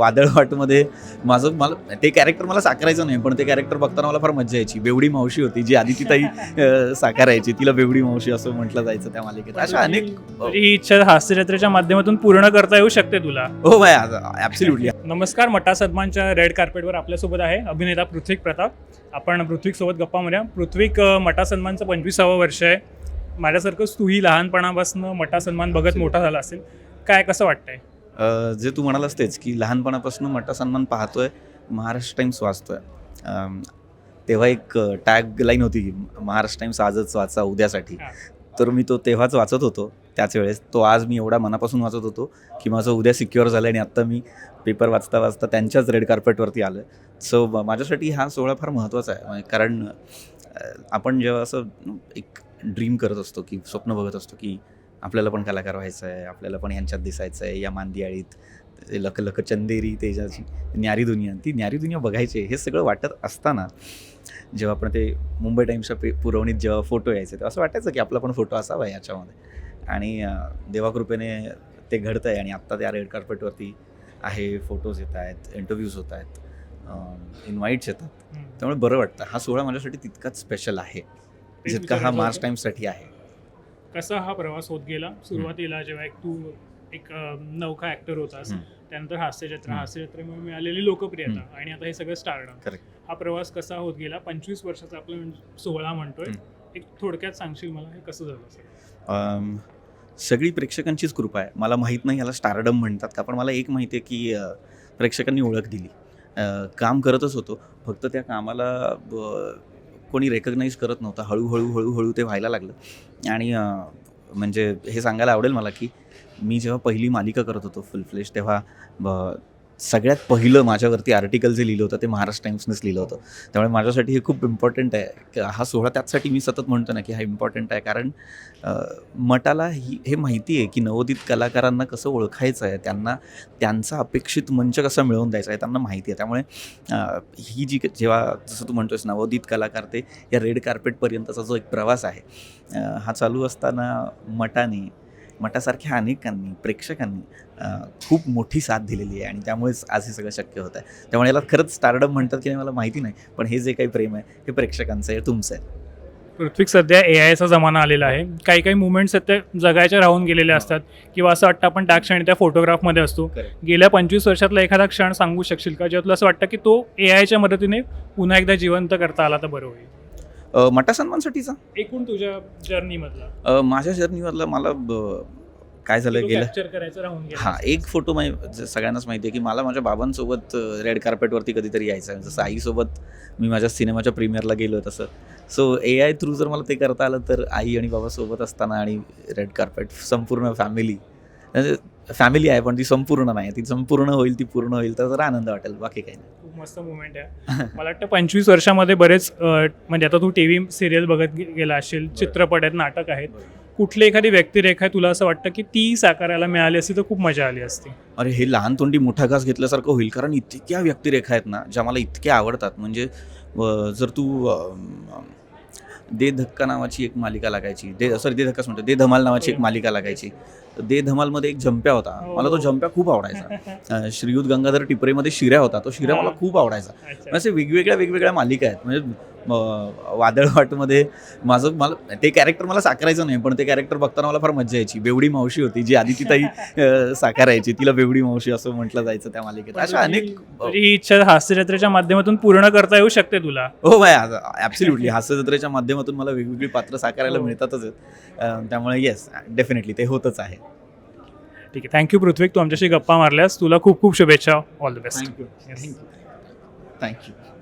वादळ वाटमध्ये माझं मला ते कॅरेक्टर मला साकारायचं नाही पण ते कॅरेक्टर बघताना मला फार मजा यायची. बेवडी मावशी होती जी आदितीताई अं, साकारायची. तिला बेवडी मावशी असं म्हटलं जायचं त्या मालिकेत. अशा अनेक तरी ही इच्छा हास्यजत्रेच्या माध्यमातून पूर्ण करता येऊ शकते तुला. हो बाय ॲब्सल्युटली नमस्कार मटा सदमानच्या रेड कार्पेटवर आपल्यासोबत आहे अभिनेता पृथ्वीक प्रताप. आपण पृथ्वीक सोबत गप्पा मारूया. पृथ्वीक मटा सन्मानचं पंचवीसावं वर्ष आहे. माझ्यासारखंच तूही लहानपणापासून मटा सन्मान बघत मोठा झाला असेल. काय कसं वाटतंय? जे तू म्हणालास तेच की लहानपणापासून मोठा सन्मान पाहतोय महाराष्ट्र टाइम्स वाचतोय. तेव्हा एक टॅग लाईन होती की महाराष्ट्र टाइम्स आजच वाचा उद्यासाठी. तर मी तो तेव्हाच वाचत होतो त्याच वेळेस. तो आज मी एवढा मनापासून वाचत होतो की माझं उद्या सिक्युअर झालं आणि आत्ता मी पेपर वाचता वाचता त्यांच्याच रेड कार्पेटवरती आलं सो माझ्यासाठी हा सोहळा फार महत्त्वाचा आहे. म्हणजे कारण आपण जेव्हा असं एक ड्रीम करत असतो की स्वप्न बघत असतो की आपल्याला पण कलाकार व्हायचं आहे आपल्याला पण यांच्यात दिसायचं आहे या मांदियाळीत लक लक चंदेरी तेजाची न्यारी दुनिया ती न्यारी दुनिया बघायची हे सगळं वाटत असताना जेव्हा आपण ते मुंबई टाईम्सच्या पे पुरवणीत जेव्हा फोटो यायचे तेव्हा असं वाटायचं की आपला पण फोटो असावा याच्यामध्ये. आणि देवाकृपेने ते घडतं आहे आणि आत्ता त्या रेड कार्पेटवरती आहे फोटोज येत आहेत इंटरव्ह्यूज होत आहेत इन्व्हाइट्स येतात. त्यामुळे बरं वाटतं. हा सोहळा माझ्यासाठी तितकाच स्पेशल आहे जितका हा मार्च होतं. टाईम्ससाठी आहे. कसा हा प्रवास होत गेला? सुरुवातीला जेव्हा एक तू एक अ, नौका ऍक्टर होतास. त्यानंतर हास्यजत्रा. हास्यजत्रेमुळे मिळालेली लोकप्रियता आणि आता हे सगळं Correct. हा प्रवास कसा होत गेला? पंचवीस वर्षाचा आपला म्हणजे सोहळा म्हणतोय. एक थोडक्यात सांगशील मला हे कसं झालं सगळी प्रेक्षकांचीच कृपा आहे. मला माहीत नाही याला स्टारडम म्हणतात का पण मला एक माहिती आहे की प्रेक्षकांनी ओळख दिली. काम करतच होतो. फक्त त्या कामाला कोणी रेकग्नाईज करत नव्हता. हळूहळू हळूहळू ते व्हायला लागलं. आणि म्हणजे हे सांगायला आवडेल मला की मी जेव्हा पहिली मालिका करत होतो फुल फ्लेश तेव्हा ब- सगळ्यात पहिलं माझ्यावरती आर्टिकल जे लिहिलं होतं ते महाराष्ट्र टाइम्सनेच लिहिलं होतं. त्यामुळे माझ्यासाठी हे खूप इम्पॉर्टंट आहे. हा सोहळा त्याचसाठी मी सतत म्हणतो ना की हा इम्पॉर्टंट आहे. कारण मटाला ही हे माहिती आहे की नवोदित कलाकारांना कसं ओळखायचं आहे त्यांना त्यांचा अपेक्षित मंच कसा मिळवून द्यायचा आहे त्यांना माहिती आहे. त्यामुळे ही जी जेव्हा जसं तू म्हणतोस नवोदित कलाकार ते या रेड कार्पेटपर्यंतचा जो एक प्रवास आहे हा चालू असताना मटाने मटासारख्या अनेकांनी प्रेक्षकांनी खूप मोठी साथ दिलेली आहे आणि त्यामुळेच आज हे सगळं शक्य होत आहे त्यामुळे याला खरंच स्टार्डम म्हणतात की नाही मला माहिती नाही पण हे जे काही प्रेम आहे हे प्रेक्षकांचं आहे तुमचं आहे. पृथ्वीक सध्या ए आयचा जमाना आलेला आहे. काही काही मुवमेंट्स आहेत ते जगायच्या राहून गेलेले असतात किंवा असं वाटतं आपण त्या क्षणी त्या फोटोग्राफमध्ये असतो. गेल्या पंचवीस वर्षातला एखादा क्षण सांगू शकशील का? जेव्हा तुला असं वाटतं की तो ए आयच्या मदतीने पुन्हा एकदा जिवंत करता आला तर बरं होईल. मटा सन्मानसाठीचा एकूण तुझ्या जर्नीमधला. माझ्या जर्नीमधलं मला ब- काय झालं गेलं? कॅप्चर करायचं राहून गेलं. हां एक फोटो माहि ज- सगळ्यांनाच माहिती आहे की मला माझ्या बाबांसोबत रेड कार्पेटवरती कधीतरी यायचं आहे. जसं आईसोबत मी माझ्या सिनेमाच्या प्रीमियरला गेलो तसं. सो ए आय थ्रू जर मला ते करता आलं तर आई आणि बाबासोबत असताना आणि रेड कार्पेट संपूर्ण फॅमिली फॅमिली आहे पण ती संपूर्ण नाही. ती संपूर्ण होईल ती पूर्ण होईल तर जरा आनंद वाटेल बाकी काही नाही. खूप मस्त मुवमेंट आहे. मला वाटतं पंचवीस वर्षामध्ये बरेच अं, म्हणजे आता तू टी व्ही सिरियल बघत गे- गेला असशील चित्रपट आहेत नाटक आहेत. कुठली एखादी व्यक्तिरेखा आहे तुला असं वाटतं की ती साकारायला मिळाली असती तर खूप मजा आली असती? अरे हे लहान तोंडी मोठा घास घेतल्यासारखं होईल कारण इतक्या व्यक्तिरेखा आहेत ना ज्या मला इतक्या आवडतात. म्हणजे अ, जर तू दे धक्का नावाची एक मालिका लागायची. दे सॉरी दे धक्काच म्हणतो. दे धमाल नावाची एक मालिका लागायची. तर दे धमालमध्ये एक झंप्या होता. मला तो झंप्या खूप आवडायचा. श्रीयुत गंगाधर टिपरेमध्ये शिऱ्या होता. तो शिऱ्या मला खूप आवडायचा. अच्छा. असे वेगवेगळ्या वेगवेगळ्या मालिका आहेत. म्हणजे म, वादळ वाटमध्ये माझं मला ते कॅरेक्टर मला साकारायचं नाही पण ते कॅरेक्टर बघताना मला फार मजा यायची. बेवडी मावशी होती जी आदितीताई अ, साकारायची. तिला बेवडी मावशी असं म्हटलं जायचं त्या मालिकेत. अशा अनेक तरी ही इच्छा हास्यजत्रेच्या माध्यमातून पूर्ण करता येऊ शकते तुला. हो बाय ॲब्सल्युटली हास्यजत्रेच्या माध्यमातून मला वेगवेगळी पात्र साकारायला हो. मिळतातच. त्यामुळे येस डेफिनेटली ते होतच आहे. ठीक आहे. थँक्यू पृथ्वीक. तू आमच्याशी गप्पा मारल्यास तुला खूप खूप शुभेच्छा. All the best thank you thank you